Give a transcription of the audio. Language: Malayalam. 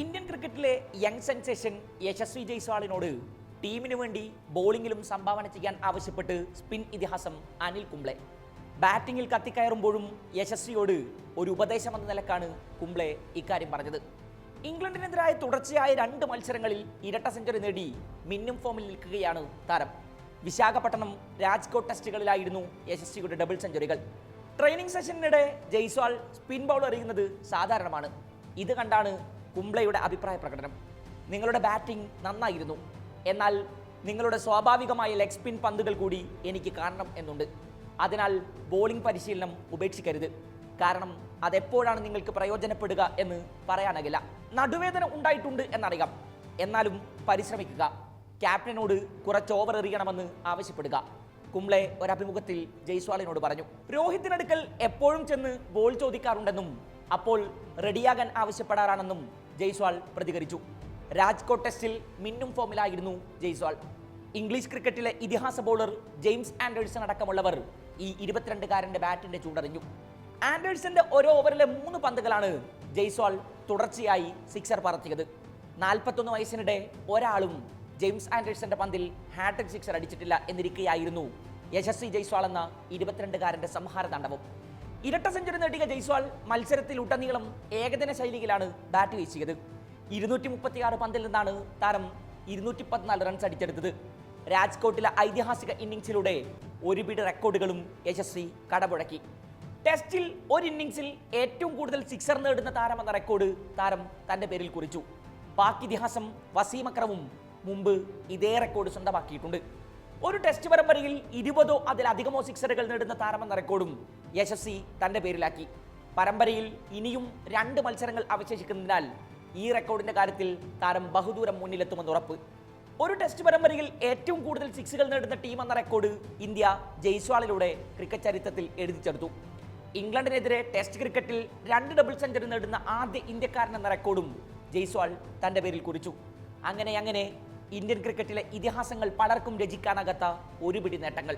ഇന്ത്യൻ ക്രിക്കറ്റിലെ യങ് സെൻസേഷൻ യശസ്വി ജയ്സ്വാളിനോട് ടീമിനു വേണ്ടി ബോളിംഗിലും സംഭാവന ചെയ്യാൻ ആവശ്യപ്പെട്ട് സ്പിൻ ഇതിഹാസം അനിൽ കുംബ്ലെ ബാറ്റിംഗിൽ കത്തിക്കയറുമ്പോഴും യശസ്വിയോട് ഒരു ഉപദേശം എന്ന നിലക്കാണ് കുംബ്ലെ ഇക്കാര്യം പറഞ്ഞത്. ഇംഗ്ലണ്ടിനെതിരായ തുടർച്ചയായ രണ്ട് മത്സരങ്ങളിൽ ഇരട്ട സെഞ്ചുറി നേടി മിന്നും ഫോമിൽ നിൽക്കുകയാണ് താരം. വിശാഖപട്ടണം രാജ്കോട്ട് ടെസ്റ്റുകളിലായിരുന്നു യശസ്വിയുടെ ഡബിൾ സെഞ്ചുറികൾ. ട്രെയിനിങ് സെഷനിനിടെ ജയ്സ്വാൾ സ്പിൻ ബൗൾ എറിയുന്നത് സാധാരണമാണ്. ഇത് കണ്ടാണ് കുംബ്ലയുടെ അഭിപ്രായ പ്രകടനം. നിങ്ങളുടെ ബാറ്റിംഗ് നന്നായിരുന്നു. എന്നാൽ നിങ്ങളുടെ സ്വാഭാവികമായ ലെഗ് സ്പിൻ പന്തുകൾ കൂടി എനിക്ക് കാണണം എന്നുണ്ട്. അതിനാൽ ബോളിംഗ് പരിശീലനം ഉപേക്ഷിക്കരുത്. കാരണം അതെപ്പോഴാണ് നിങ്ങൾക്ക് പ്രയോജനപ്പെടുക എന്ന് പറയാനാകില്ല. നടുവേദന ഉണ്ടായിട്ടുണ്ട് എന്നറിയാം. എന്നാലും പരിശ്രമിക്കുക. ക്യാപ്റ്റനോട് കുറച്ച് ഓവർ എറിയണമെന്ന് ആവശ്യപ്പെടുക. കുംബ്ലെ ഒരഭിമുഖത്തിൽ ജയ്സ്വാളിനോട് പറഞ്ഞു. രോഹിത്തിനടുക്കൽ എപ്പോഴും ചെന്ന് ബോൾ ചോദിക്കാറുണ്ടെന്നും അപ്പോൾ റെഡിയാകാൻ ആവശ്യപ്പെടാറാണെന്നും ജയ്സ്വാൾ പ്രതികരിച്ചു. രാജ്കോട്ട് ടെസ്റ്റിൽ മിന്നും ഫോമിലായിരുന്നു ജയ്സ്വാൾ. ഇംഗ്ലീഷ് ക്രിക്കറ്റിലെ ഇതിഹാസ ബൗളർ ജെയിംസ് ആൻഡേഴ്സൺ അടക്കമുള്ളവർ ഈ ഇരുപത്തിരണ്ടുകാരന്റെ ബാറ്റിന്റെ ചൂടറിഞ്ഞു ആൻഡേഴ്സന്റെ ഓരോ ഓവറിലെ മൂന്ന് പന്തുകളാണ് ജയ്സ്വാൾ തുടർച്ചയായി സിക്സർ പറത്തിയത്. നാൽപ്പത്തൊന്ന് വയസ്സിനിടെ ഒരാളും ജെയിംസ് ആൻഡേഴ്സന്റെ പന്തിൽ ഹാട്രിക് സിക്സർ അടിച്ചിട്ടില്ല എന്നിരിക്കെയായിരുന്നു യശസ്വി ജയ്സ്വാൾ എന്ന ഇരുപത്തിരണ്ടുകാരന്റെ സംഹാര താണ്ഡവം ഇരട്ട സെഞ്ചുറി നേടിയ ജയ്സ്വാൾ മത്സരത്തിൽ ഉടനീളം ഏകദിന ശൈലിയിലാണ് ബാറ്റ് വീശിയത്. ഇരുന്നൂറ്റി മുപ്പത്തിയാറ് പന്തിൽ നിന്നാണ് താരം ഇരുന്നൂറ്റി പതിനാല് റൺസ് അടിച്ചെടുത്തത്. രാജ്കോട്ടിലെ ഐതിഹാസിക ഇന്നിംഗ്സിലൂടെ ഒരു പിടി റെക്കോർഡുകളും യശസ്വി കടപുഴക്കി ടെസ്റ്റിൽ ഒരു ഇന്നിംഗ്സിൽ ഏറ്റവും കൂടുതൽ സിക്സർ നേടുന്ന താരം എന്ന റെക്കോർഡ് താരം തന്റെ പേരിൽ കുറിച്ചു. പാക് ഇതിഹാസം വസീം അക്രമും മുമ്പ് ഇതേ റെക്കോർഡ് സ്വന്തമാക്കിയിട്ടുണ്ട്. ഒരു ടെസ്റ്റ് പരമ്പരയിൽ ഇരുപതോ അതിലധികമോ സിക്സറുകൾ നേടുന്ന താരമെന്ന റെക്കോർഡും യശസ്വി തന്റെ പേരിലാക്കി. പരമ്പരയിൽ ഇനിയും രണ്ട് മത്സരങ്ങൾ അവശേഷിക്കുന്നതിനാൽ ഈ റെക്കോർഡിന്റെ കാര്യത്തിൽ താരം ബഹുദൂരം മുന്നിലെത്തുമെന്ന് ഉറപ്പ്. ഒരു ടെസ്റ്റ് പരമ്പരയിൽ ഏറ്റവും കൂടുതൽ സിക്സുകൾ നേടുന്ന ടീം എന്ന റെക്കോർഡ് ഇന്ത്യ ജയ്സ്വാളിലൂടെ ക്രിക്കറ്റ് ചരിത്രത്തിൽ എഴുതിച്ചെടുത്തു ഇംഗ്ലണ്ടിനെതിരെ ടെസ്റ്റ് ക്രിക്കറ്റിൽ രണ്ട് ഡബിൾ സെഞ്ചുറി നേടുന്ന ആദ്യ ഇന്ത്യക്കാരൻ എന്ന റെക്കോർഡും ജയ്സ്വാൾ തന്റെ പേരിൽ കുറിച്ചു. അങ്ങനെ അങ്ങനെ ഇന്ത്യൻ ക്രിക്കറ്റിലെ ഇതിഹാസങ്ങൾ പലർക്കും രചിക്കാനാകാത്ത ഒരു പിടി നേട്ടങ്ങൾ.